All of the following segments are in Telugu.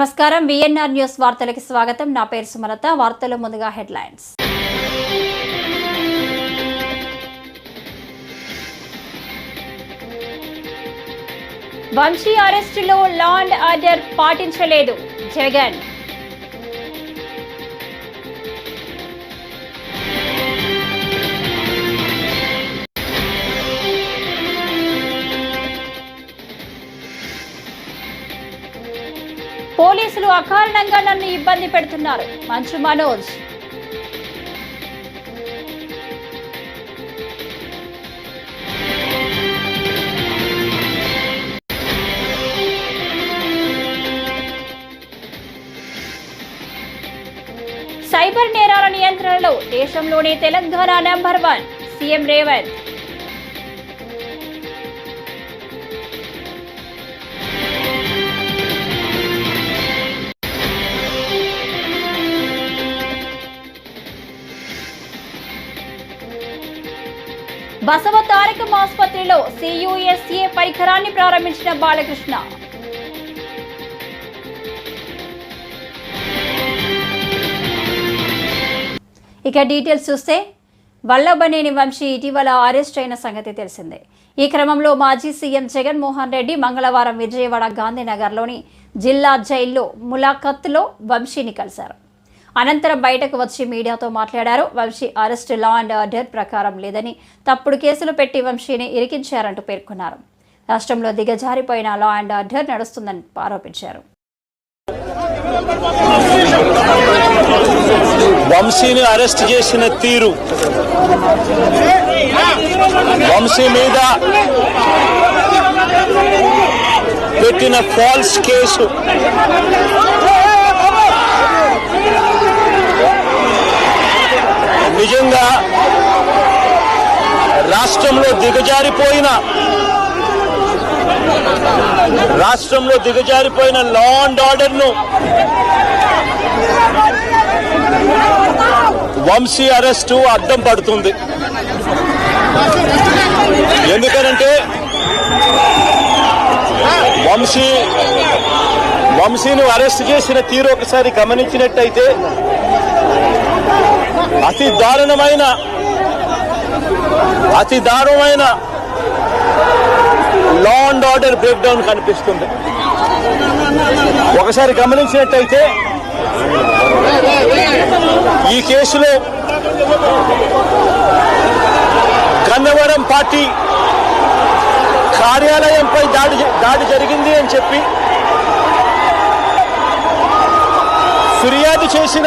నమస్కారం. విఎన్ఆర్ న్యూస్ వార్తలకు స్వాగతం. నా పేరు సుమలత. వార్తలు ముందుగా హెడ్లైన్స్. వంశీ అరెస్టులో లా అండ్ ఆర్డర్ పాటించలేదు జగన్. పోలీసులు అకారణంగా నన్ను ఇబ్బంది పెడుతున్నారు. మంచు మనోజ్. సైబర్ నేరాల నియంత్రణలో దేశంలోనే Telangana number one CM Revanth. Basava Tarakam ఆసుపత్రిలో సియుఎస్ఏ పరికరాన్ని ప్రారంభించిన బాలకృష్ణ. ఇక డీటెయిల్స్ చూస్తే వల్లభనేని వంశీ ఇటీవల అరెస్ట్ అయిన సంగతి తెలిసిందే. ఈ క్రమంలో మాజీ సీఎం జగన్మోహన్ రెడ్డి మంగళవారం విజయవాడ గాంధీనగర్లోని జిల్లా జైల్లో ములాఖత్లో వంశీని కలిశారు. అనంతరం బయటకు వచ్చి మీడియాతో మాట్లాడారు. Vamsi arrest law and order ప్రకారం లేదని తప్పుడు కేసులు పెట్టి వంశీని ఇరికించారంటూ పేర్కొన్నారు. రాష్ట్రంలో దిగజారిపోయిన లా అండ్ ఆర్డర్ నడుస్తుందని ఆరోపించారు. వంశీని అరెస్ట్ చేసిన తీరు. వంశీ మీద పెట్టిన ఫాల్స్ కేసు. నిజంగా రాష్ట్రంలో దిగజారిపోయిన రాష్ట్రంలో దిగజారిపోయిన లా అండ్ ఆర్డర్ను వంశీ అరెస్టు అడ్డం పడుతుంది. ఎందుకనంటే వంశీ వంశీని అరెస్ట్ చేసిన తీరు ఒకసారి గమనించినట్టయితే అతి దారుణమైన అతి దారుణమైన law and order break down కనిపిస్తుంది. ఒకసారి గమనించినట్టయితే ఈ కేసులో గన్నవరం పార్టీ కార్యాలయంపై దాడి దాడి జరిగింది అని చెప్పి ఫిర్యాదు చేసిన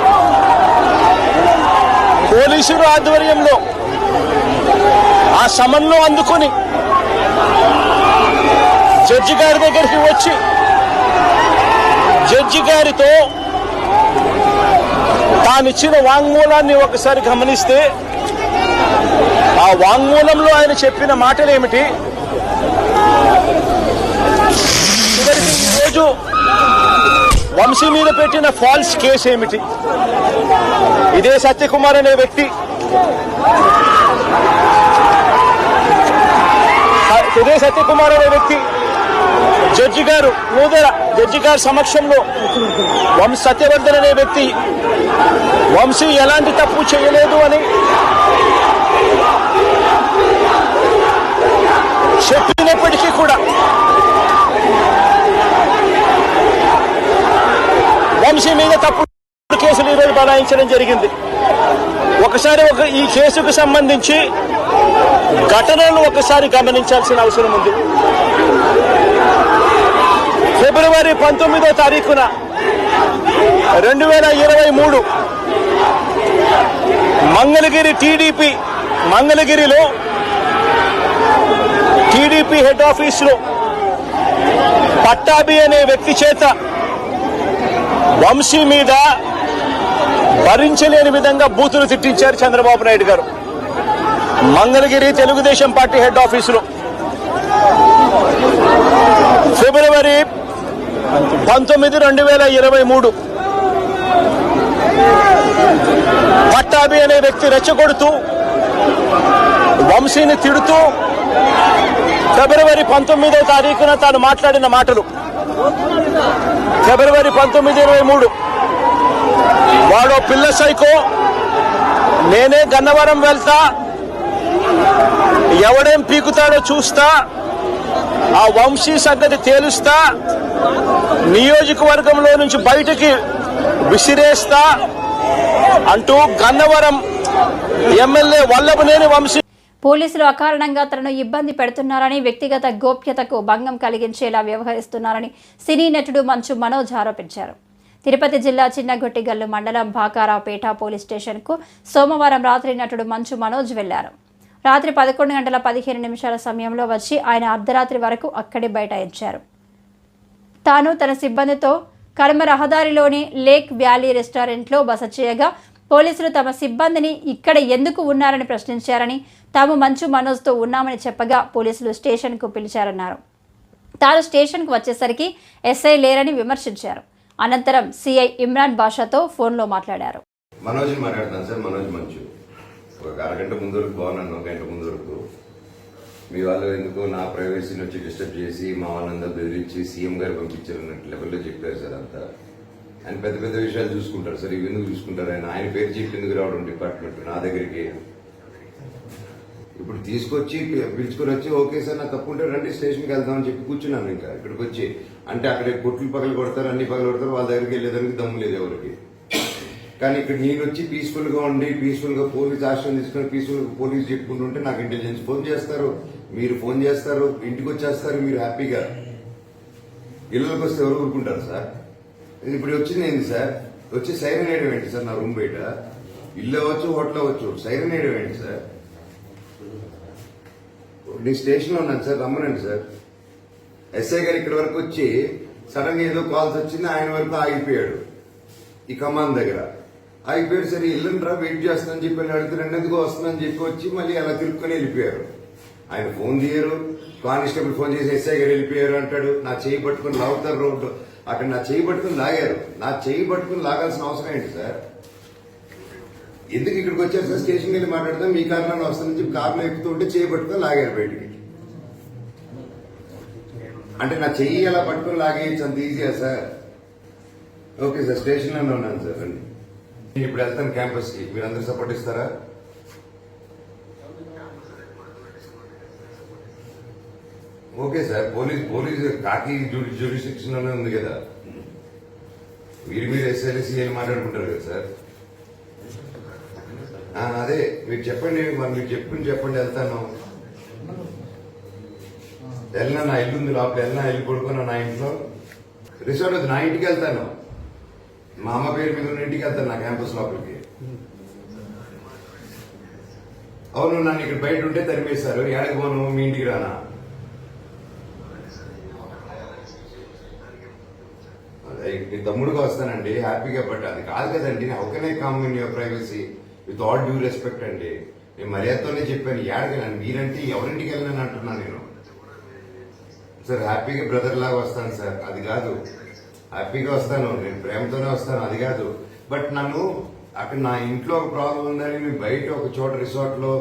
పోలీసుల ఆధ్వర్యంలో ఆ సమన్ను అందుకొని జడ్జి గారి దగ్గరికి వచ్చి జడ్జి గారితో తానిచ్చిన వాంగ్మూలాన్ని ఒకసారి గమనిస్తే ఆ వాంగ్మూలంలో ఆయన చెప్పిన మాటలు ఏమిటి చివరికి ఈరోజు వంశీ మీద పెట్టిన ఫాల్స్ కేసు ఏమిటి? ఇదే సత్యకుమార్ అనే వ్యక్తి. ఇదే సత్యకుమార్ అనే వ్యక్తి. జడ్జి గారు నూదర జడ్జి గారి సమక్షంలో వంశ సత్యవర్ధన్ అనే వ్యక్తి. వంశీ ఎలాంటి తప్పు చేయలేదు అని చెప్పినప్పటికీ కూడా వంశీ మీద తప్పుడు కేసులు ఈరోజు బనాయించడం జరిగింది. ఒకసారి ఒక ఈ కేసుకు సంబంధించి ఘటనలు ఒకసారి గమనించాల్సిన అవసరం ఉంది. ఫిబ్రవరి పంతొమ్మిదో తారీఖున రెండు వేల ఇరవై మూడు మంగళగిరి టీడీపీ మంగళగిరిలో టీడీపీ హెడ్ ఆఫీసులో పట్టాభి అనే వ్యక్తి చేత వంశీ మీద భరించలేని విధంగా బూతులు తిట్టించారు చంద్రబాబు నాయుడు గారు. మంగళగిరి తెలుగుదేశం పార్టీ హెడ్ ఆఫీసులో. ఫిబ్రవరి పంతొమ్మిది రెండు వేల ఇరవై మూడు. పట్టాభి అనే వ్యక్తి రెచ్చగొడుతూ వంశీని తిడుతూ ఫిబ్రవరి పంతొమ్మిదో తారీఖున తాను మాట్లాడిన మాటలు. ఫిబ్రవరి పంతొమ్మిది ఇరవై మూడు. వాడో పిల్ల సైకో నేనే గన్నవరం వెళ్తా ఎవడేం పీకుతాడో చూస్తా ఆ వంశీ సంగతి తేలుస్తా నియోజకవర్గంలో నుంచి బయటికి విసిరేస్తా అంటూ గన్నవరం ఎమ్మెల్యే వల్లభనేని వంశీ పోలీసులు అకారణంగా తనను ఇబ్బంది పెడుతున్నారని వ్యక్తిగత గోప్యతకు భంగం కలిగించేలా వ్యవహరిస్తున్నారని సినీ నటుడు మంచు మనోజ్ ఆరోపించారు. తిరుపతి జిల్లా చిన్నగొట్టిగల్లు మండలం బాకారావుపేట పోలీస్ స్టేషన్కు సోమవారం రాత్రి నటుడు మంచు మనోజ్ వెళ్ళారు. రాత్రి పదకొండు గంటల పదిహేను నిమిషాల సమయంలో వచ్చి ఆయన అర్ధరాత్రి వరకు అక్కడే బైఠాయించారు. తాను తన సిబ్బందితో కడమ రహదారిలోని లేక్ వ్యాలీ రెస్టారెంట్లో బస చేయగా పోలీసులు తమ సిబ్బందిని ఇక్కడ ఎందుకు ఉన్నారని ప్రశ్నించారని తాము మంచు మనోజ్తో ఉన్నామని చెప్పగా పోలీసులు స్టేషన్కు పిలిచారన్నారు. తాను స్టేషన్కు వచ్చేసరికి ఎస్ఐ లేరని విమర్శించారు. అనంతరం సిఐ ఇమ్రాన్ బాషాతో ఫోన్లో మాట్లాడారు. మనోజ్ మాట్లాడుతున్నాను సార్ మనోజ్ మంచు. ఒక అరగంట ముందు వరకు బాగున్నాను ఒక గంట ముందు వరకు. మీ వాళ్ళు ఎందుకు నా ప్రైవసీని వచ్చి డిస్టర్బ్ చేసి మా వాళ్ళందరూ బెదిరించి సీఎం గారు పంపించారు అన్నట్టు లెవెల్లో చెప్పారు సార్ అంతా. ఆయన పెద్ద పెద్ద విషయాలు చూసుకుంటారు సార్. ఇవి ఎందుకు చూసుకుంటారు ఆయన ఆయన పేరు చెప్పి ఎందుకు రావడం డిపార్ట్మెంట్ నా దగ్గరికి. ఇప్పుడు తీసుకొచ్చి పిలుచుకొని వచ్చి ఓకే సార్ నా తప్పుంటే రండి స్టేషన్కి వెళ్దామని చెప్పి కూర్చున్నాను ఇంకా. ఇక్కడికి వచ్చి అంటే అక్కడ కొట్లు పగలు కొడతారు అన్ని పగలు కొడతారు వాళ్ళ దగ్గరికి వెళ్ళేదానికి దమ్ము లేదు ఎవరికి. కానీ ఇక్కడ నేను వచ్చి పీస్ఫుల్గా ఉండి పీస్ఫుల్గా పోలీస్ ఆశ్రయం తీసుకొని పీస్ఫుల్గా పోలీస్ చెప్పుకుంటుంటే నాకు ఇంటెలిజెన్స్ ఫోన్ చేస్తారు. మీరు ఫోన్ చేస్తారు ఇంటికి వచ్చేస్తారు మీరు హ్యాపీగా ఇళ్ళకి వస్తే ఎవరు ఊరుకుంటారు సార్? ఇప్పుడు వచ్చింది ఏంటి సార్? వచ్చి సైరన్ వేయడం ఏంటి సార్ నా రూమ్ బయట? ఇల్లు అవ్వచ్చు హోటల్ అవ్వచ్చు సైరన్ వేయడం ఏంటి సార్? నేను స్టేషన్లో ఉన్నాను సార్ రమ్మనండి సార్. ఎస్ఐ గారు ఇక్కడ వరకు వచ్చి సడన్ ఏదో కాల్స్ వచ్చింది ఆయన వరకు ఆగిపోయాడు. ఈ కమాన్ దగ్గర. ఆగిపోయాడు సరే ఇల్లుండ్రా వెయిట్ చేస్తానని చెప్పి వెళ్ళి అడిగితే రెండెందుకు వస్తుందని చెప్పి వచ్చి మళ్ళీ అలా తిరుక్కొని వెళ్ళిపోయారు. ఆయన ఫోన్ తీయరు. కానిస్టేబుల్ ఫోన్ చేసి ఎస్ఐ గారు వెళ్ళిపోయారు అంటాడు. నా చేయి పట్టుకుని లాగుతారు రోడ్డు. అక్కడ నా చేయి పట్టుకుని లాగారు. నా చేయి పట్టుకుని లాగాల్సిన అవసరం ఏంటి సార్? ఎందుకు ఇక్కడికి వచ్చారు సార్? స్టేషన్కి వెళ్ళి మాట్లాడతాం మీ కార్లో వస్తుందని చెప్పి కార్లో ఎక్కుతుంటే చేయి పట్టుకుని లాగారు బయటికి. అంటే నా చెయ్యి ఎలా పట్టుకుని లాగేయచ్చు? అంత ఈజీయా సార్? Okay sir. స్టేషన్లోనే ఉన్నాను సార్. నేను ఇప్పుడు వెళ్తాను క్యాంపస్కి. మీరు అందరూ సపోర్ట్ ఇస్తారా? ఓకే సార్ పోలీస్ పోలీస్ కాకి జ్యూరిస్టిక్షన్లోనే ఉంది కదా. మీరు మీరు ఎస్ఎల్సి అని మాట్లాడుకుంటారు కదా సార్. అదే మీరు చెప్పండి మరి మీరు చెప్పుకుని చెప్పండి వెళ్తాను. వెళ్ళినా నా ఇల్లు ఉంది లోపల వెళ్ళినా ఇల్లు పడుకున్నా నా ఇంట్లో. రిసార్ట్ వద్దు నా ఇంటికి వెళ్తాను. మా అమ్మ పేరు మీద ఉన్న ఇంటికి వెళ్తాను నా క్యాంపస్ లోపలికి. అవును నన్ను ఇక్కడ బయట ఉంటే తరిమేశారు. ఏడకి పోను మీ ఇంటికి రానా? నీ తమ్ముడుగా వస్తానండి హ్యాపీగా బట్ అది కాదు కదండి how can I come in your privacy with all due respect అండి? నేను మర్యాదతోనే చెప్పాను ఏడగలను మీరంటే ఎవరింటికి వెళ్ళాను అంటున్నా నేను. సార్ హ్యాపీగా బ్రదర్ లాగా వస్తాను సార్ అది కాదు. హ్యాపీగా వస్తాను నేను ప్రేమతోనే వస్తాను అది కాదు. బట్ నన్ను అక్కడ నా ఇంట్లో ఒక ప్రాబ్లం ఉందని నేను బయట ఒక చోట రిసార్ట్లో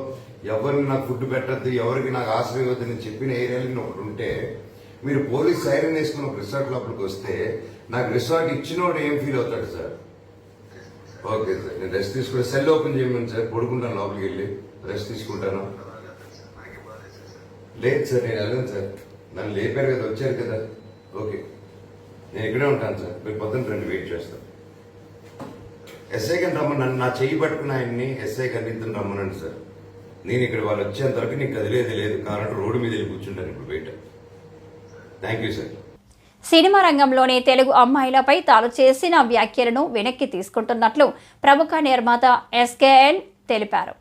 ఎవరిని నాకు ఫుడ్ పెట్టద్దు ఎవరికి నాకు ఆశ్రయం నేను చెప్పిన ఏరియాలో ఒకటి ఉంటే మీరు పోలీస్ సైరన్ వేసుకుని ఒక రిసార్ట్ లోపలికి వస్తే నాకు రిసార్ట్ ఇచ్చినోడు ఏం ఫీల్ అవుతాడు సార్? ఓకే సార్ నేను రెస్ట్ తీసుకుంటే సెల్ ఓపెన్ చేయమని సార్ పడుకుంటాను లోపలికి వెళ్ళి. రెస్ట్ తీసుకుంటాను. లేదు సార్ నేను వెళ్ళను సార్. నన్ను లేపారు కదా వచ్చారు కదా. ఓకే నేను ఇక్కడే ఉంటాను సార్. మీరు పొద్దున్న రండి వెయిట్ చేస్తాను ఎస్ఐ గారిని రమ్మని నన్ను నా చెయ్యి పట్టుకున్న ఆయన్ని ఎస్ఐ గారిని ఇద్దరు రమ్మనండి సార్. నేను ఇక్కడ వాళ్ళు వచ్చేంత వరకు నీకు కదిలేదు లేదు కారణం రోడ్డు మీద వెళ్ళి కూర్చుంటాను ఇప్పుడు బయట థ్యాంక్ యూ సార్ సినిమా రంగంలోని తెలుగు అమ్మాయిలపై తాను చేసిన వ్యాఖ్యలను వెనక్కి తీసుకుంటున్నట్లు ప్రముఖ నిర్మాత ఎస్కేఎన్ తెలిపారు.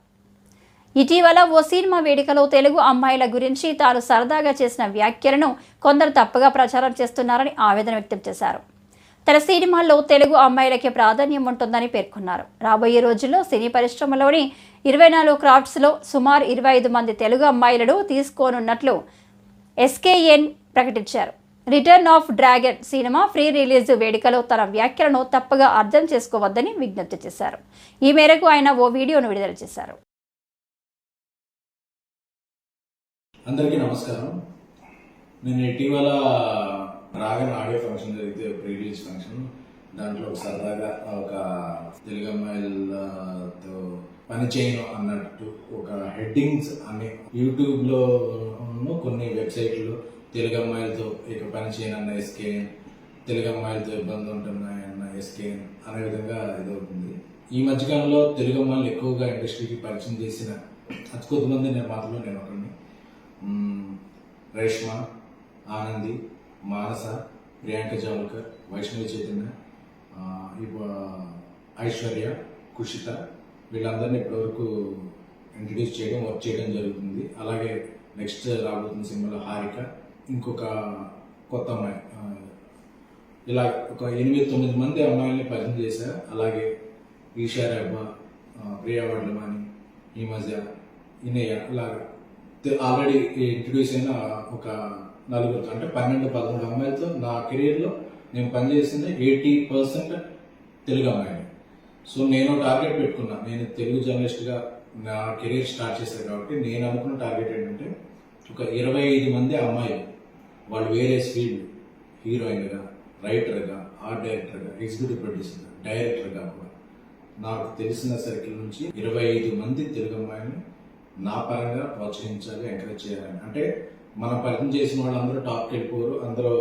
ఇటీవల ఓ సినిమా వేడుకలో తెలుగు అమ్మాయిల గురించి తాను సరదాగా చేసిన వ్యాఖ్యలను కొందరు తప్పుగా ప్రచారం చేస్తున్నారని ఆవేదన వ్యక్తం చేశారు. తన సినిమాల్లో తెలుగు అమ్మాయిలకి ప్రాధాన్యం ఉంటుందని పేర్కొన్నారు. రాబోయే రోజుల్లో సినీ పరిశ్రమలోని ఇరవై నాలుగు క్రాఫ్ట్స్లో సుమారు ఇరవై ఐదు మంది తెలుగు అమ్మాయిలను తీసుకోనున్నట్లు ఎస్కేఎన్ ప్రకటించారు. Return of dragon cinema pre release వేడుకలో తన వ్యాఖ్యలను తప్పగా అర్థం చేసుకోవద్దని విజ్ఞప్తి చేశారు. ఈ మేరకు ఆయన ఓ వీడియోను విడుదల చేశారు. అందరికీ నమస్కారం. నేను ఇటీవల డ్రాగన్ ఆడియో ఫంక్షన్ జరిగితే ప్రీ రిలీజ్ ఫంక్షన్. దాంట్లో ఒక సరదాగా ఒక తెలుగు అమ్మాయిలతో పని చేయను అన్నట్టు ఒక హెడ్డింగ్స్ అనే యూట్యూబ్లో కొన్ని వెబ్సైట్లు తెలుగు అమ్మాయిలతో ఇక పని చేయను అన్న ఎస్కేఎన్ తెలుగు అమ్మాయిలతో ఇబ్బంది ఉంటున్నాయన్న ఎస్కేఎన్ అనే విధంగా ఇదవుతుంది. ఈ మధ్యకాలంలో తెలుగు అమ్మాయిలు ఎక్కువగా ఇండస్ట్రీకి పరిచయం చేసిన అతి కొద్దిమంది నిర్మాతలు నేను ఒకరిని రేష్మ ఆనంది మానస ప్రియాంక జావల్కర్ వైష్ణవి చైతన్య ఐశ్వర్య కుషిత వీళ్ళందరినీ ఇప్పటివరకు ఇంట్రడ్యూస్ చేయడం వర్క్ చేయడం జరుగుతుంది. అలాగే నెక్స్ట్ రాబోతున్న సినిమాలో హారిక ఇంకొక కొత్త అమ్మాయి ఇలా ఒక ఎనిమిది తొమ్మిది మంది అమ్మాయిల్ని పరిచయం చేశారు అలాగే ఈషా రెబ్బ ప్రియా వడ్లమాని ఈ మధ్య ఇనయ్య ఇలాగా ఆల్రెడీ ఇంట్రడ్యూస్ అయిన ఒక నలుగురు అంటే పన్నెండు పదమూడు అమ్మాయిలతో నా కెరీర్లో నేను పనిచేసింది ఎయిటీ పర్సెంట్ తెలుగు అమ్మాయిని సో నేను టార్గెట్ పెట్టుకున్నా. నేను తెలుగు జర్నలిస్ట్గా నా కెరీర్ స్టార్ట్ చేశాను కాబట్టి నేను అనుకున్న టార్గెట్ ఏంటంటే ఒక ఇరవై ఐదు మంది అమ్మాయిలు వాళ్ళు వేరే ఫీల్డ్ హీరోయిన్గా రైటర్గా ఆర్ట్ డైరెక్టర్గా ఎగ్జిక్యూటివ్ ప్రొడ్యూసర్గా డైరెక్టర్గా కూడా. నాకు తెలిసిన సర్కిల్ నుంచి ఇరవై ఐదు మంది తెలుగు అమ్మాయిని నా పరంగా ప్రోత్సహించాలి ఎంకరేజ్ చేయాలని. అంటే మనం పరిచయం చేసిన వాళ్ళందరూ టాప్కి వెళ్ళిపోరు అందరూ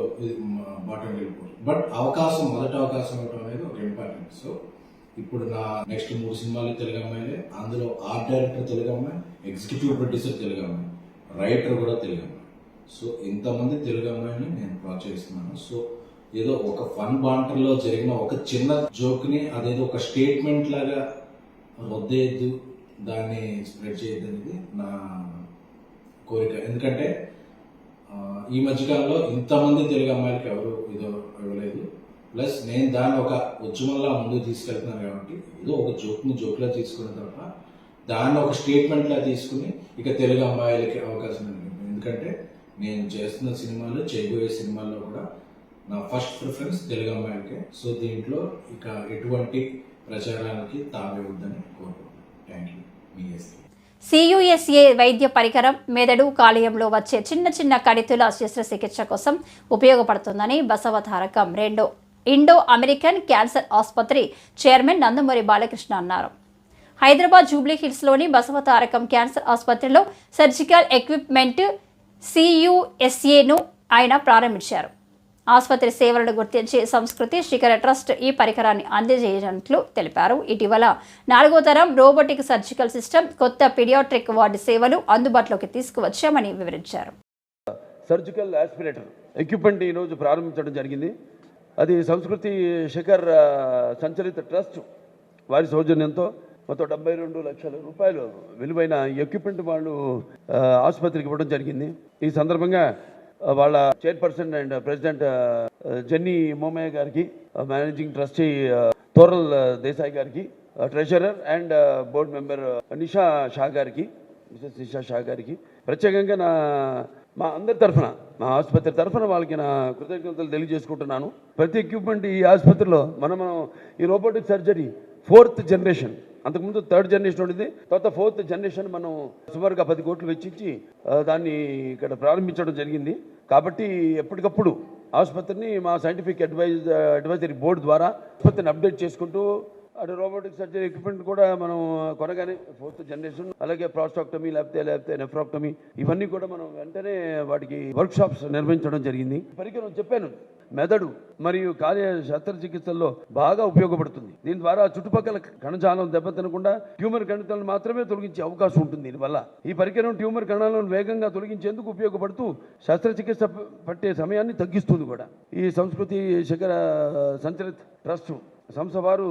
బాటం వెళ్ళిపోరు. బట్ అవకాశం మొదటి అవకాశం ఇవ్వడం అనేది ఒక ఇంపార్టెంట్. సో ఇప్పుడు నా నెక్స్ట్ మూడు సినిమాలు తెలుగు అమ్మాయిలే. అందులో ఆర్ట్ డైరెక్టర్ తెలుగు అమ్మాయి ఎగ్జిక్యూటివ్ ప్రొడ్యూసర్ తెలుగు అమ్మాయి రైటర్ కూడా తెలుగు అమ్మాయి. సో ఇంతమంది తెలుగు అమ్మాయిని నేను ప్రోత్సహిస్తున్నాను. సో ఏదో ఒక ఫన్ బాంటర్లో జరిగిన ఒక చిన్న జోక్ని అదేదో ఒక స్టేట్మెంట్ లాగా రొద్దేయద్దు దాన్ని స్ప్రెడ్ చేయొద్దు అనేది నా కోరిక. ఎందుకంటే ఈ మధ్యకాలంలో ఇంతమంది తెలుగు అమ్మాయిలకి ఎవరు ఇదో ఇవ్వలేదు. ప్లస్ నేను దాన్ని ఒక ఉద్యమంలా ముందుకు తీసుకెళ్తున్నాను కాబట్టి ఏదో ఒక జోక్ని జోక్లా తీసుకున్న తప్ప దాన్ని ఒక స్టేట్మెంట్లా తీసుకుని ఇక తెలుగు అమ్మాయిలకి అవకాశం ఎందుకంటే నేను చేస్తున్న సినిమాలు చేయబోయే సినిమాల్లో కూడా నా ఫస్ట్ ప్రిఫరెన్స్ తెలుగు అమ్మాయికే సో దీంట్లో ఇక ఎటువంటి ప్రచారానికి తావేవద్దని కోరుకుంటున్నాను. థ్యాంక్ యూ మీ ఎస్కే సియుఎస్ఏ వైద్య పరికరం మెదడు కాలేయంలో వచ్చే చిన్న చిన్న కణితుల శస్త్రచికిత్స కోసం ఉపయోగపడుతుందని బసవతారకం రెండో ఇండో అమెరికన్ క్యాన్సర్ ఆసుపత్రి చైర్మన్ నందమూరి బాలకృష్ణ అన్నారు. హైదరాబాద్ జూబ్లీ హిల్స్లోని బసవతారకం క్యాన్సర్ ఆసుపత్రిలో సర్జికల్ ఎక్విప్మెంట్ సియుఎస్ఏను ఆయన ప్రారంభించారు. ఆసుపత్రి సేవలను గుర్తించి సంస్కృతి శిఖర ట్రస్ట్ ఈ పరికరాన్ని అందజేయనట్లు తెలిపారు. ఇటీవల నాలుగో తరం రోబోటిక్ సర్జికల్ సిస్టమ్ కొత్త పిడియాట్రిక్ వార్డు సేవలు అందుబాటులోకి తీసుకువచ్చామని వివరించారు. సర్జికల్ ఆస్పిరేటర్ ఎక్విప్మెంట్ ఈరోజు ప్రారంభించడం జరిగింది. అది సంస్కృతి శిఖర్ సంచలిత ట్రస్ట్ వారి సౌజన్యంతో మొత్తం డెబ్బై రెండు లక్షల రూపాయలు విలువైన ఎక్విప్మెంట్ వాళ్ళు ఆసుపత్రికి ఇవ్వడం జరిగింది. ఈ సందర్భంగా వాళ్ళ chairperson and president Jenny Momaya గారికి మేనేజింగ్ ట్రస్టీ తోరల్ దేశాయ్ గారికి treasurer treasurer and board member Nisha Shah గారికి మిసెస్ నిషా షా గారికి ప్రత్యేకంగా నా మా అందరి తరఫున మా ఆసుపత్రి తరఫున వాళ్ళకి నా కృతజ్ఞతలు తెలియజేసుకుంటున్నాను. ప్రతి ఎక్విప్మెంట్ ఈ ఆసుపత్రిలో మనం మనం ఈ రోబోటిక్ సర్జరీ ఫోర్త్ జనరేషన్ అంతకుముందు థర్డ్ జనరేషన్ ఉండేది తర్వాత ఫోర్త్ జనరేషన్ మనం సుమారుగా పది కోట్లు వెచ్చించి దాన్ని ఇక్కడ ప్రారంభించడం జరిగింది. కాబట్టి ఎప్పటికప్పుడు ఆసుపత్రిని మా సైంటిఫిక్ అడ్వైజ్ అడ్వైజరీ బోర్డు ద్వారా ఆసుపత్రిని అప్డేట్ చేసుకుంటూ అటు రోబోటిక్ సర్జరీ ఎక్విప్మెంట్ కూడా మనం కొనగానే ఫోర్త్ జనరేషన్ అలాగే ప్రాస్టాక్టమీ లేకపోతే లేకపోతే నెఫ్రాక్టమీ ఇవన్నీ కూడా మనం వెంటనే వాటికి వర్క్ షాప్స్ నిర్వహించడం జరిగింది. పరికరం చెప్పాను మెదడు మరియు కార్య శస్త్రచికిత్సల్లో బాగా ఉపయోగపడుతుంది. దీని ద్వారా చుట్టుపక్కల కణజాలం దెబ్బతినకుండా ట్యూమర్ కణితులను మాత్రమే తొలగించే అవకాశం ఉంటుంది. దీనివల్ల ఈ పరికరం ట్యూమర్ కణాలను వేగంగా తొలగించేందుకు ఉపయోగపడుతూ శస్త్రచికిత్స పట్టే సమయాన్ని తగ్గిస్తుంది కూడా. ఈ సంస్కృతి శిఖర సంచలిత ట్రస్ట్ సంస్థ వారు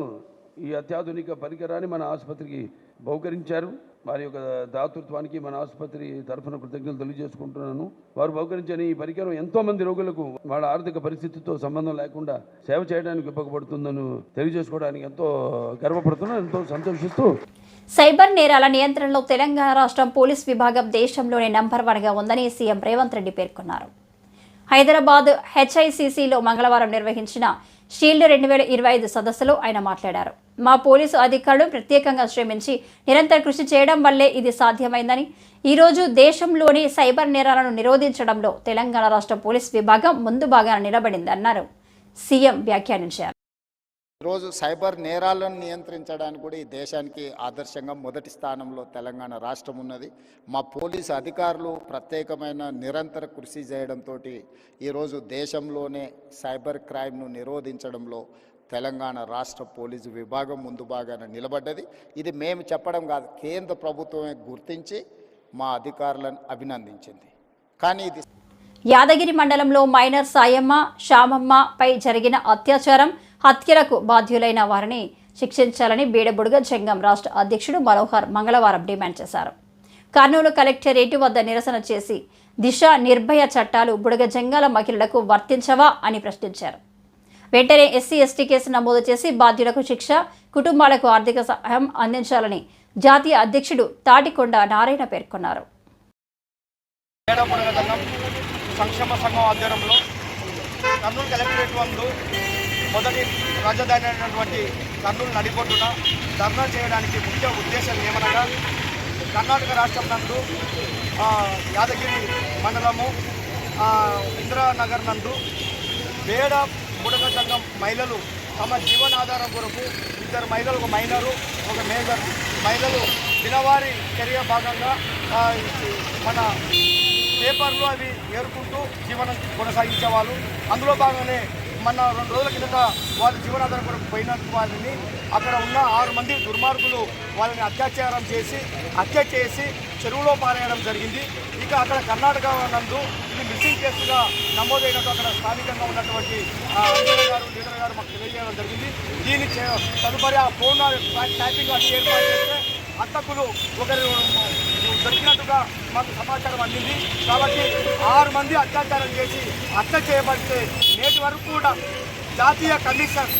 ఈ అత్యాధునిక పరికరాన్ని మన ఆసుపత్రికి బహుకరించారు. వారి యొక్క దాతృత్వానికి మన ఆసుపత్రి తరఫున కృతజ్ఞతలు తెలియజేసుకుంటున్నాను. వారు బహుకరించని ఈ పరికరం ఎంతో మంది రోగులకు వాళ్ళ ఆర్థిక పరిస్థితితో సంబంధం లేకుండా సేవ చేయడానికి ఉపయోగపడుతుందని తెలియజేసుకోవడానికి ఎంతో గర్వపడుతున్నాను. ఎంతో సంతోషిస్తూ సైబర్ నేరాల నియంత్రణలో తెలంగాణ రాష్ట్రం పోలీస్ విభాగం దేశంలోనే నంబర్ వన్గా ఉందని సీఎం రేవంత్ రెడ్డి పేర్కొన్నారు. హైదరాబాద్ హెచ్ఐసిసిలో మంగళవారం నిర్వహించిన షీల్డ్ రెండు వేల ఇరవై ఐదు సదస్సులో ఆయన మాట్లాడారు. మా పోలీసు అధికారులు ప్రత్యేకంగా శ్రమించి నిరంతర కృషి చేయడం వల్లే ఇది సాధ్యమైందని ఈరోజు దేశంలోని సైబర్ నేరాలను నిరోధించడంలో తెలంగాణ రాష్ట్ర పోలీస్ విభాగం ముందు భాగాన నిలబడిందన్నారు. సీఎం వ్యాఖ్యానించారు. ఈరోజు సైబర్ నేరాలను నియంత్రించడానికి కూడా ఈ దేశానికి ఆదర్శంగా మొదటి స్థానంలో తెలంగాణ రాష్ట్రం ఉన్నది. మా పోలీసు అధికారులు ప్రత్యేకమైన నిరంతర కృషి చేయడంతో ఈరోజు దేశంలోనే సైబర్ క్రైమ్ను నిరోధించడంలో తెలంగాణ రాష్ట్ర పోలీసు విభాగం ముందు భాగాన నిలబడ్డది. ఇది మేము చెప్పడం కాదు కేంద్ర ప్రభుత్వమే గుర్తించి మా అధికారులను అభినందించింది. కానీ ఇది యాదగిరి మండలంలో మైనర్ సాయమ్మ శ్యామమ్మపై జరిగిన అత్యాచారం హత్యలకు బాధ్యులైన వారిని శిక్షించాలని బీడబుడుగ జంగం రాష్ట్ర అధ్యక్షుడు మనోహర్ మంగళవారం డిమాండ్ చేశారు. కర్నూలు కలెక్టరేటు వద్ద నిరసన చేసి దిశ నిర్భయ చట్టాలు బుడగ జంగాల మహిళలకు వర్తించవా అని ప్రశ్నించారు. వెంటనే ఎస్సీ ఎస్టీ కేసు నమోదు చేసి బాధ్యులకు శిక్ష కుటుంబాలకు ఆర్థిక సహాయం అందించాలని జాతీయ అధ్యక్షుడు తాటికొండ నారాయణ పేర్కొన్నారు. సంక్షేమ సంఘం ఆధ్వర్యంలో కర్నూలు కలెక్టరేట్ వందు మొదటి రాజధాని అయినటువంటి కర్నూలు నడిపొట్టున ధర్నా చేయడానికి ముఖ్య ఉద్దేశం ఏమనగా కర్ణాటక రాష్ట్రం నందు యాదగిరి మండలము ఇంద్రానగర్ ఇందిరానగర్ నందు వేడ బుడగ సంఘం మహిళలు తమ జీవనాధారం కొరకు ఇద్దరు మహిళలు ఒక మైనరు ఒక మేజర్. మహిళలు దినవారీ చర్య భాగంగా మన పేపర్లు అవి ఏరుకుంటూ జీవనం కొనసాగించేవాళ్ళు. అందులో భాగంగానే మొన్న రెండు రోజుల కిందట వారి జీవనాధారం కొరకు పోయినందుకు వారిని అక్కడ ఉన్న ఆరు మంది దుర్మార్గులు వాళ్ళని అత్యాచారం చేసి హత్య చేసి చెరువులో పారేయడం జరిగింది. ఇక అక్కడ కర్ణాటక నందు ఇది మిస్సింగ్ కేసుగా నమోదైనట్టు అక్కడ స్థానికంగా ఉన్నటువంటి గారు లీడర్ గారు మాకు తెలియజేయడం జరిగింది. దీని తదుపరి ఆ ఫోన్ ట్యాపింగ్ అన్ని ఏర్పాటు చేస్తే హంతకులు ఒకరు దొరికినట్టుగా మాకు సమాచారం అందింది. కాబట్టి ఆరు మంది అత్యాచారం చేసి హత్య చేయబడితే నేటి వరకు కూడా జాతీయ కమిషన్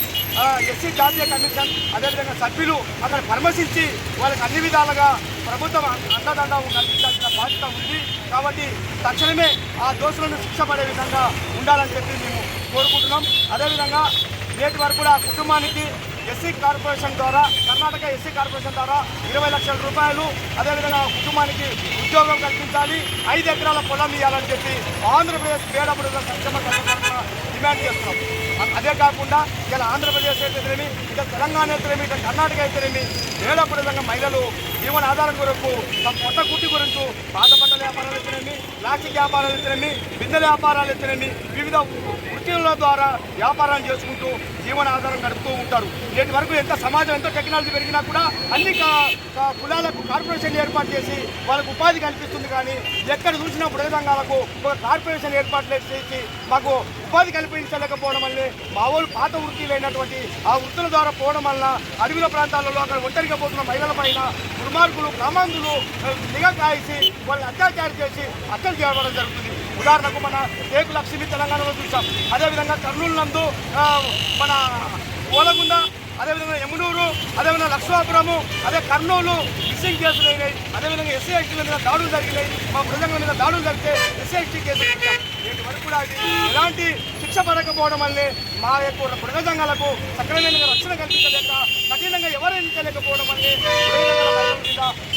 ఎస్సీ జాతీయ కమిషన్ అదేవిధంగా సభ్యులు అక్కడ పరామర్శించి వాళ్ళకి అన్ని విధాలుగా ప్రభుత్వం అం- అండదండ కల్పించాల్సిన బాధ్యత ఉంది. కాబట్టి తక్షణమే ఆ దోషులను శిక్ష పడే విధంగా ఉండాలని చెప్పి మేము కోరుకుంటున్నాం. అదేవిధంగా నేటి వరకు కూడా ఆ కుటుంబానికి ఎస్సీ కార్పొరేషన్ ద్వారా కర్ణాటక ఎస్సీ కార్పొరేషన్ ద్వారా ఇరవై లక్షల రూపాయలు అదేవిధంగా కుటుంబానికి ఉద్యోగం కల్పించాలి ఐదు ఎకరాల పొలం ఇవ్వాలని చెప్పి ఆంధ్రప్రదేశ్ పేదపుడు సంక్షేమ సంఘం డిమాండ్ చేస్తున్నాం. అదే కాకుండా ఇలా ఆంధ్రప్రదేశ్ అయితేనేమి ఇక తెలంగాణ అయితేనేమి ఇక కర్ణాటక అయితేనేమి విధంగా మహిళలు జీవన ఆధారం కొరకు తమ పొట్ట కుట్టి గురించి పాత బట్టల వ్యాపారాలు అయితేనేమి ప్లాస్టిక్ వ్యాపారాలు అయితేనేమి బిందెల వ్యాపారాలు అయితేనేమి వివిధ వృత్తుల ద్వారా వ్యాపారాలు చేసుకుంటూ జీవన ఆధారం గడుపుతూ ఉంటారు. నేటి వరకు ఎంత సమాజం ఎంత టెక్నాలజీ పెరిగినా కూడా అన్ని కులాలకు కార్పొరేషన్ ఏర్పాటు చేసి వాళ్ళకు ఉపాధి కల్పిస్తుంది కానీ ఎక్కడ చూసినా బుడగ సంఘాలకు ఒక కార్పొరేషన్ ఏర్పాట్లు చేసి మాకు ఉపాధి కల్పించలేకపోవడం వల్లే మావోలు పాత పాత వృత్తిలైనటువంటి ఆ వృత్తుల ద్వారా పోవడం వల్ల అడవిల ప్రాంతాలలో అక్కడ ఒంటరిగా పోతున్న మహిళల పైన దుర్మార్గులు క్రమాంధులు నిఘ నిఘా కాయిసి వాళ్ళని అత్యాచారం చేసి హత్యలు చేయడం జరుగుతుంది. ఉదాహరణకు మన టేకు లక్ష్మి తెలంగాణలో చూసాం. అదేవిధంగా కర్నూలు నందు మన ఓలగుంద అదేవిధంగా యమునూరు అదేవిధంగా లక్ష్మాపురము అదే కర్నూలు మిస్సింగ్ కేసులు అయినాయి. అదేవిధంగా ఎస్సీ ఎస్టీల మీద దాడులు జరిగినాయి. మా ప్రజల మీద దాడులు జరిగితే ఎస్సీ ఎస్టీ కేసులు నేటి వరకు కూడా ఎలాంటి శిక్ష పడకపోవడం వల్లే మా యొక్క మృగజంగాలకు సక్రమైన రక్షణ కల్పించలేక కఠినంగా ఎవరించలేకపోవడం వల్లే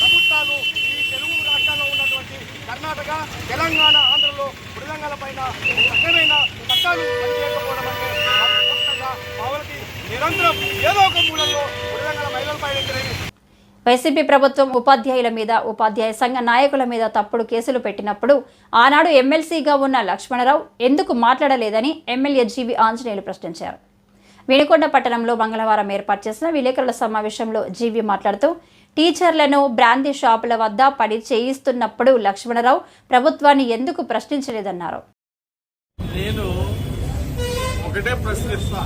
ప్రభుత్వాలు ఈ తెలుగు రాష్ట్రాల్లో ఉన్నటువంటి కర్ణాటక తెలంగాణ ఆంధ్రలో మృదంగాల పైన సక్రమైన చట్టాలు పనిచేయకపోవడం వల్లే కొత్తగా నిరంతరం ఏదో ఒక మూలంలో మృదంగాల మహిళల పైన వైసీపీ ప్రభుత్వం ఉపాధ్యాయుల మీద ఉపాధ్యాయ సంఘ నాయకుల మీద తప్పుడు కేసులు పెట్టినప్పుడు ఆనాడు ఎమ్మెల్సీగా ఉన్న లక్ష్మణరావు ఎందుకు మాట్లాడలేదని ఎమ్మెల్యే జీవి ఆంజనేయులు ప్రశ్నించారు. వినుకొండ పట్టణంలో మంగళవారం ఏర్పాటు చేసిన విలేకరుల సమావేశంలో జీవి మాట్లాడుతూ టీచర్లను బ్రాందీ షాపుల వద్ద పని చేయిస్తున్నప్పుడు లక్ష్మణరావు ప్రభుత్వాన్ని ఎందుకు ప్రశ్నించలేదన్నారు. నేను ఒకటే ప్రశ్నిస్తా.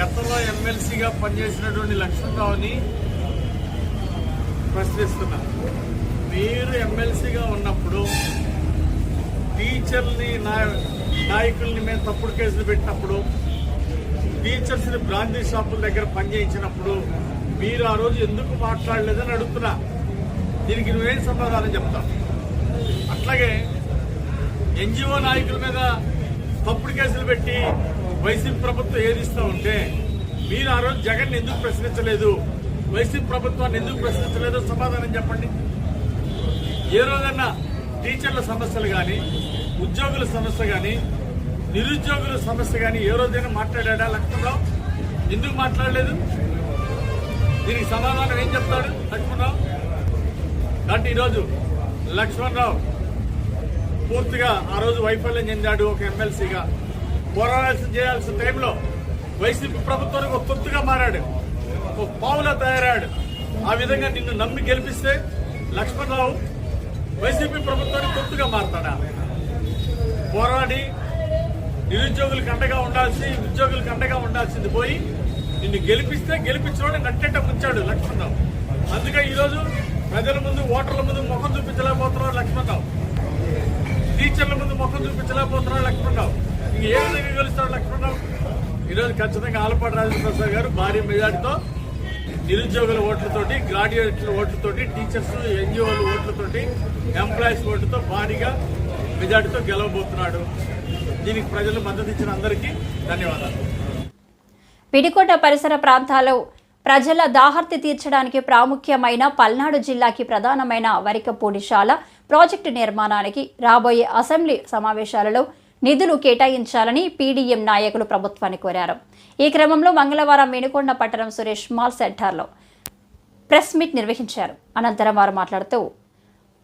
గతంలో ఎమ్మెల్సీగా పనిచేసినటువంటి లక్ష్మణరావుని ప్రశ్నిస్తున్నా. మీరు ఎమ్మెల్సీగా ఉన్నప్పుడు టీచర్ని నాయ- నాయకుల్ని మేము తప్పుడు కేసులు పెట్టినప్పుడు టీచర్స్ని బ్రాందీ షాపుల దగ్గర పనిచేయించినప్పుడు మీరు ఆ రోజు ఎందుకు మాట్లాడలేదని అడుగుతున్నా. దీనికి నువ్వేం సమాధానం చెప్తావు? అట్లాగే ఎన్జిఓ నాయకుల మీద తప్పుడు కేసులు పెట్టి వైసీపీ ప్రభుత్వం ఏదిస్తూ ఉంటే మీరు ఆ రోజు జగన్ ఎందుకు ప్రశ్నించలేదు? వైసీపీ ప్రభుత్వాన్ని ఎందుకు ప్రశ్నించలేదో సమాధానం చెప్పండి. ఏ రోజన్నా టీచర్ల సమస్యలు కానీ ఉద్యోగుల సమస్య కానీ నిరుద్యోగుల సమస్య కానీ ఏ రోజైనా మాట్లాడా లక్ష్మణరావు? ఎందుకు మాట్లాడలేదు? దీనికి సమాధానం ఏం చెప్తాడు లక్ష్మణరావు? కాబట్టి ఈరోజు లక్ష్మణరావు పూర్తిగా ఆ రోజు వైఫల్యం చెందాడు ఒక ఎమ్మెల్సీగా. పోరాడాల్సి చేయాల్సిన టైంలో వైసీపీ ప్రభుత్వానికి ఒక తొత్తుగా మారాడు. ఒక పావులా తయారాడు. ఆ విధంగా నిన్ను నమ్మి గెలిపిస్తే లక్ష్మణరావు వైసీపీ ప్రభుత్వానికి తొత్తుగా మారతాడా? పోరాడి నిరుద్యోగులకు అండగా ఉండాల్సి ఉద్యోగులకు అండగా ఉండాల్సింది పోయి నిన్ను గెలిపిస్తే గెలిపించడం నట్టేట ముంచాడు లక్ష్మణరావు. అందుకే ఈరోజు ప్రజల ముందు ఓటర్ల ముందు ముఖం చూపించలేకపోతున్నాడు లక్ష్మణరావు. టీచర్ల ముందు ముఖం చూపించలేకపోతున్నాడు లక్ష్మణరావు. ఇంక ఏ విధంగా గెలుస్తాడు లక్ష్మణరావు? ఈరోజు ఖచ్చితంగా ఆలపాటి రాజేంద్ర ప్రసాద్ గారు భారీ మెజార్టీతో నిరుద్యోగుల ఓట్లతోటి గ్రాడ్యుయేట్ల ఓట్లతోటి టీచర్స్ ఎన్జిఓల ఓట్లతోటి ఎంప్లాయీస్ ఓట్లతో భారీగా మెజార్టీతో గెలవబోతున్నాడు. దీనికి ప్రజలు మద్దతు ఇచ్చిన అందరికీ ధన్యవాదాలు. పిడికోట పరిసర ప్రాంతాల్లో ప్రజల దాహర్తి తీర్చడానికి ప్రాముఖ్యమైన పల్నాడు జిల్లాకి ప్రధానమైన వరికపూడిశాల ప్రాజెక్టు నిర్మాణానికి రాబోయే అసెంబ్లీ సమావేశాలలో నిధులు కేటాయించాలని పీడీఎం నాయకులు ప్రభుత్వాన్ని కోరారు. ఈ క్రమంలో మంగళవారం వెనుకొండ పట్టణం సురేష్ మాల్ సెంటర్లో ప్రెస్ మీట్ నిర్వహించారు. అనంతరం వారు మాట్లాడుతూ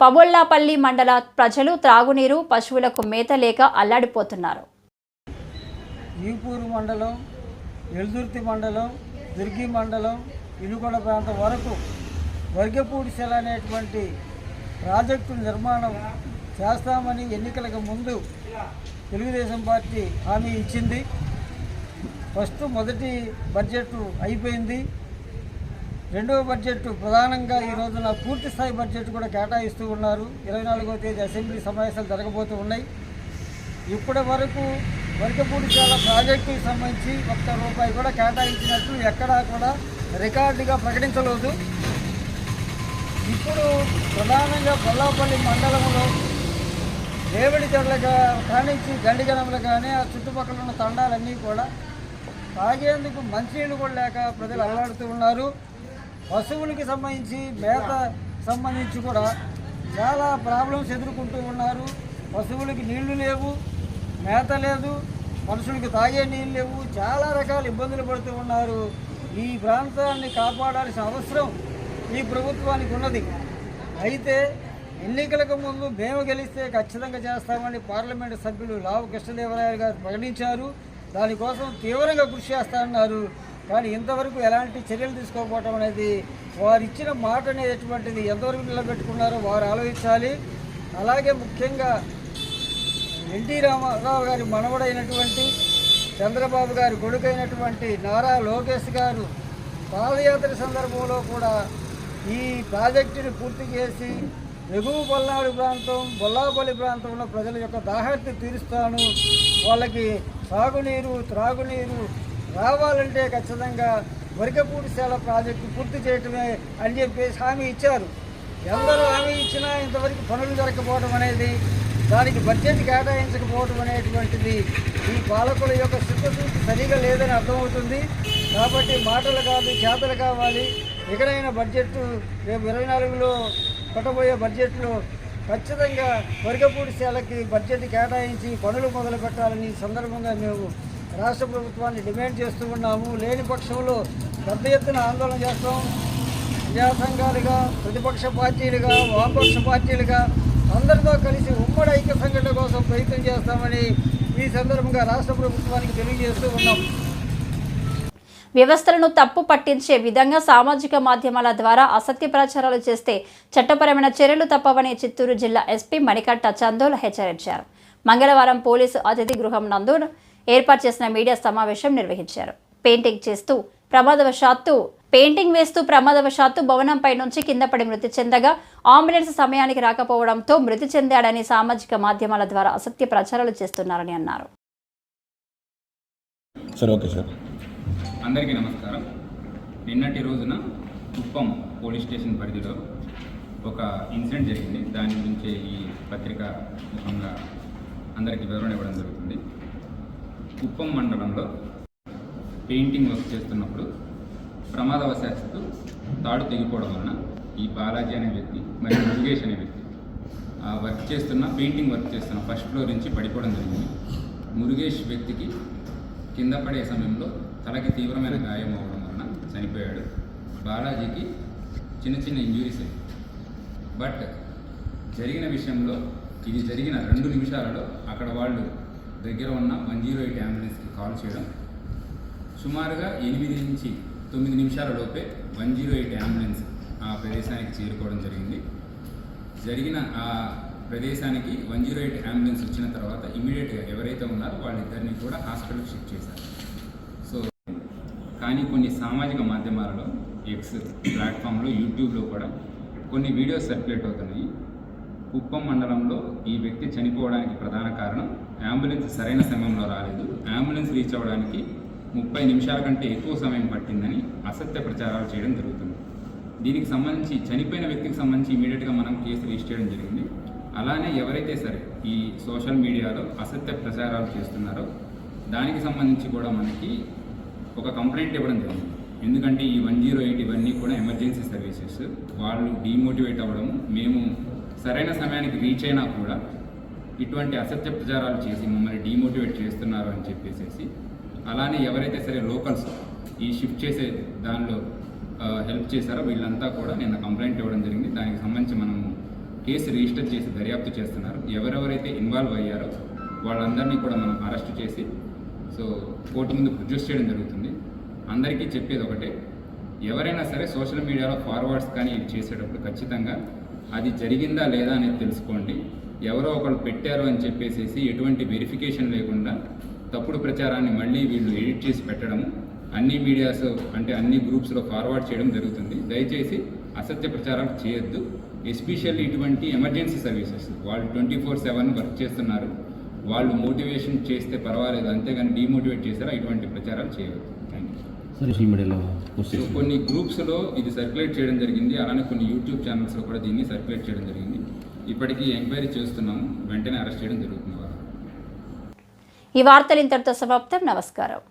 పబొల్లాపల్లి మండల ప్రజలు త్రాగునీరు పశువులకు మేత లేక అల్లాడిపోతున్నారు. ఈపూరు మండలం ఎల్దుర్తి మండలం దుర్గి మండలం ఇనుగొండ ప్రాంతం వరకు వర్గపూడి సెల అనేటువంటి ప్రాజెక్టు నిర్మాణం చేస్తామని ఎన్నికలకు ముందు తెలుగుదేశం పార్టీ హామీ ఇచ్చింది. ఫస్ట్ మొదటి బడ్జెట్ అయిపోయింది. రెండవ బడ్జెట్ ప్రధానంగా ఈ రోజున పూర్తి స్థాయి బడ్జెట్ కూడా కేటాయిస్తూ ఉన్నారు. ఇరవై నాలుగో తేదీ అసెంబ్లీ సమావేశాలు జరగబోతూ ఉన్నాయి. ఇప్పటి వరకు వరకపూడిశాల ప్రాజెక్టుకి సంబంధించి ఒక్క రూపాయి కూడా కేటాయించినట్లు ఎక్కడా కూడా రికార్డుగా ప్రకటించలేదు. ఇప్పుడు ప్రధానంగా బొల్లాపల్లి మండలంలో రేవడి చెట్లుగా కానించి గండిగనములు కానీ ఆ చుట్టుపక్కల ఉన్న తండాలన్నీ కూడా తాగేందుకు మంచినీళ్ళు కూడా లేక ప్రజలు అల్లాడుతూ ఉన్నారు. పశువులకి సంబంధించి మేత సంబంధించి కూడా చాలా ప్రాబ్లమ్స్ ఎదుర్కొంటూ ఉన్నారు. పశువులకి నీళ్ళు లేవు మేత లేదు మనుషులకి తాగే నీళ్ళు లేవు చాలా రకాల ఇబ్బందులు పడుతూ ఉన్నారు. ఈ ప్రాంతాన్ని కాపాడాల్సిన అవసరం ఈ ప్రభుత్వానికి ఉన్నది. అయితే ఎన్నికలకు ముందు మేము గెలిస్తే ఖచ్చితంగా చేస్తామని పార్లమెంటు సభ్యులు లావు కృష్ణదేవరాయలు గారు ప్రకటించారు. దానికోసం తీవ్రంగా కృషి చేస్తానన్నారు. కానీ ఇంతవరకు ఎలాంటి చర్యలు తీసుకోకపోవటం అనేది వారు ఇచ్చిన మాట అనేటువంటిది ఎంతవరకు నిలబెట్టుకున్నారో వారు ఆలోచించాలి. అలాగే ముఖ్యంగా ఎన్టీ రామారావు గారి మనవడైనటువంటి చంద్రబాబు గారి కొడుకైనటువంటి నారా లోకేష్ గారు పాదయాత్ర సందర్భంలో కూడా ఈ ప్రాజెక్టుని పూర్తి చేసి ఎగువ పల్నాడు ప్రాంతం బొల్లాపల్లి ప్రాంతంలో ప్రజల యొక్క దాహార్తి తీరుస్తాను. వాళ్ళకి సాగునీరు త్రాగునీరు రావాలంటే ఖచ్చితంగా వరికపూడిశాల ప్రాజెక్టు పూర్తి చేయటమే అని చెప్పేసి హామీ ఇచ్చారు. ఎందరూ హామీ ఇచ్చినా ఇంతవరకు పనులు జరగకపోవడం అనేది దానికి బడ్జెట్ కేటాయించకపోవడం అనేటువంటిది ఈ పాలకుల యొక్క చిత్తశుద్ధి సరిగా లేదని అర్థమవుతుంది. కాబట్టి మాటలు కాదు చేతలు కావాలి. ఎక్కడైనా బడ్జెట్ రేపు ఇరవై నాలుగులో పట్టబోయే బడ్జెట్లో ఖచ్చితంగా వర్గపూడిశాలకి బడ్జెట్ కేటాయించి పనులు మొదలు పెట్టాలని సందర్భంగా మేము రాష్ట్ర ప్రభుత్వాన్ని డిమాండ్ చేస్తూ ఉన్నాము. లేని పక్షంలో పెద్ద ఎత్తున ఆందోళన చేస్తాం. ప్రజాసంఘాలుగా ప్రతిపక్ష పార్టీలుగా వామపక్ష పార్టీలుగా అందరితో కలిసి ఉమ్మడి ఐక్య సంఘటన కోసం ప్రయత్నం చేస్తామని ఈ సందర్భంగా రాష్ట్ర ప్రభుత్వానికి తెలియజేస్తూ ఉన్నాం. వ్యవస్థలను తప్పు పట్టించే విధంగా సామాజిక మాధ్యమాల ద్వారా అసత్య ప్రచారాలు చేస్తే చట్టపరమైన చర్యలు తప్పవని చిత్తూరు జిల్లా ఎస్పీ మణికట్ట చందోల్ హెచ్చరించారు. మంగళవారం పోలీసు అతిథి గృహం నందు ఏర్పాటు చేసిన మీడియా సమావేశం నిర్వహించారు. పెయింటింగ్ చేస్తూ ప్రమాదవశాత్తు పెయింటింగ్ వేస్తూ ప్రమాదవశాత్తు భవనంపై నుంచి కింద పడి మృతి చెందగా అంబులెన్స్ సమయానికి రాకపోవడంతో మృతి చెందాడని సామాజిక మాధ్యమాల ద్వారా అసత్య ప్రచారాలు చేస్తున్నారని అన్నారు. సార్ ఓకే సార్ అందరికీ నమస్కారం. నిన్నటి రోజున కుప్పం పోలీస్ స్టేషన్ పరిధిలో ఒక ఇన్సిడెంట్ జరిగింది. దాని గురించి ఈ పత్రిక ముఖంగా అందరికీ వివరణ ఇవ్వడం జరుగుతుంది. కుప్పం మండలంలో పెయింటింగ్ వర్క్ చేస్తున్నప్పుడు ప్రమాదవశాత్తు తాడు తెగిపోవడం వలన ఈ బాలాజీ అనే వ్యక్తి మరియు మురుగేష్ అనే వ్యక్తి ఆ వర్క్ చేస్తున్న పెయింటింగ్ వర్క్ చేస్తున్న ఫస్ట్ ఫ్లోర్ నుంచి పడిపోవడం జరిగింది. మురుగేష్ వ్యక్తికి కింద పడే సమయంలో తలకి తీవ్రమైన గాయం అవ్వడం వలన చనిపోయాడు. బాలాజీకి చిన్న చిన్న ఇంజురీస్ బట్ జరిగిన విషయంలో ఇది జరిగిన రెండు నిమిషాలలో అక్కడ వాళ్ళు దగ్గర ఉన్న వన్ జీరో ఎయిట్ అంబులెన్స్కి కాల్ చేయడం సుమారుగా ఎనిమిది నుంచి తొమ్మిది నిమిషాల లోపే వన్ జీరో ఎయిట్ అంబులెన్స్ ఆ ప్రదేశానికి చేరుకోవడం జరిగింది. జరిగిన ఆ ప్రదేశానికి వన్ జీరో ఎయిట్ అంబులెన్స్ వచ్చిన తర్వాత ఇమీడియట్గా ఎవరైతే ఉన్నారో వాళ్ళిద్దరిని కూడా హాస్పిటల్కి షిఫ్ట్ చేశారు. కానీ కొన్ని సామాజిక మాధ్యమాలలో ఎక్స్ ప్లాట్ఫామ్లో యూట్యూబ్లో కూడా కొన్ని వీడియోస్ సర్క్యులేట్ అవుతున్నాయి. కుప్పం మండలంలో ఈ వ్యక్తి చనిపోవడానికి ప్రధాన కారణం అంబులెన్స్ సరైన సమయంలో రాలేదు. అంబులెన్స్ రీచ్ అవ్వడానికి ముప్పై నిమిషాల కంటే ఎక్కువ సమయం పట్టిందని అసత్య ప్రచారాలు చేయడం జరుగుతుంది. దీనికి సంబంధించి చనిపోయిన వ్యక్తికి సంబంధించి ఇమీడియట్గా మనం కేసు రిజిస్టర్ చేయడం జరిగింది. అలానే ఎవరైతే సరే ఈ సోషల్ మీడియాలో అసత్య ప్రచారాలు చేస్తున్నారో దానికి సంబంధించి కూడా మనకి ఒక కంప్లైంట్ ఇవ్వడం జరిగింది. ఎందుకంటే ఈ వన్ జీరో ఎయిట్ ఇవన్నీ కూడా ఎమర్జెన్సీ సర్వీసెస్. వాళ్ళు డీమోటివేట్ అవ్వడం మేము సరైన సమయానికి రీచ్ అయినా కూడా ఇటువంటి అసత్య ప్రచారాలు చేసి మమ్మల్ని డీమోటివేట్ చేస్తున్నారు అని చెప్పేసి అలానే ఎవరైతే సరే లోకల్స్ ఈ షిఫ్ట్ చేసే దానిలో హెల్ప్ చేశారో వీళ్ళంతా కూడా నిన్న కంప్లైంట్ ఇవ్వడం జరిగింది. దానికి సంబంధించి మనము కేసు రిజిస్టర్ చేసి దర్యాప్తు చేస్తున్నారు. ఎవరెవరైతే ఇన్వాల్వ్ అయ్యారో వాళ్ళందరినీ కూడా మనం అరెస్ట్ చేసి సో కోర్టు ముందు ప్రొడ్యూస్ చేయడం జరుగుతుంది. అందరికీ చెప్పేది ఒకటే ఎవరైనా సరే సోషల్ మీడియాలో ఫార్వర్డ్స్ కానీ ఇది చేసేటప్పుడు ఖచ్చితంగా అది జరిగిందా లేదా అనేది తెలుసుకోండి. ఎవరో ఒకళ్ళు పెట్టారు అని చెప్పేసి ఎటువంటి వెరిఫికేషన్ లేకుండా తప్పుడు ప్రచారాన్ని మళ్ళీ వీళ్ళు ఎడిట్ చేసి పెట్టడము అన్ని మీడియాస్ అంటే అన్ని గ్రూప్స్లో ఫార్వర్డ్ చేయడం జరుగుతుంది. దయచేసి అసత్య ప్రచారాలు చేయొద్దు. ఎస్పెషల్లీ ఇటువంటి ఎమర్జెన్సీ సర్వీసెస్ వాళ్ళు ట్వంటీ ఫోర్ సెవెన్ వర్క్ చేస్తున్నారు. వాళ్ళు మోటివేషన్ చేస్తే పర్వాలేదు అంతేగాని డిమోటివేట్ చేస్తారా ఇటువంటి ప్రచారాలు చేయవచ్చు సోషల్ మీడియాలో సో కొన్ని గ్రూప్స్లో ఇది సర్క్యులేట్ చేయడం జరిగింది అలానే కొన్ని యూట్యూబ్ ఛానల్స్లో కూడా దీన్ని సర్క్యులేట్ చేయడం జరిగింది. ఇప్పటికీ ఎంక్వైరీ చేస్తున్నాము వెంటనే అరెస్ట్ చేయడం జరుగుతుంది ఈ వార్తలు ఇంతటితో సమాప్తం. నమస్కారం.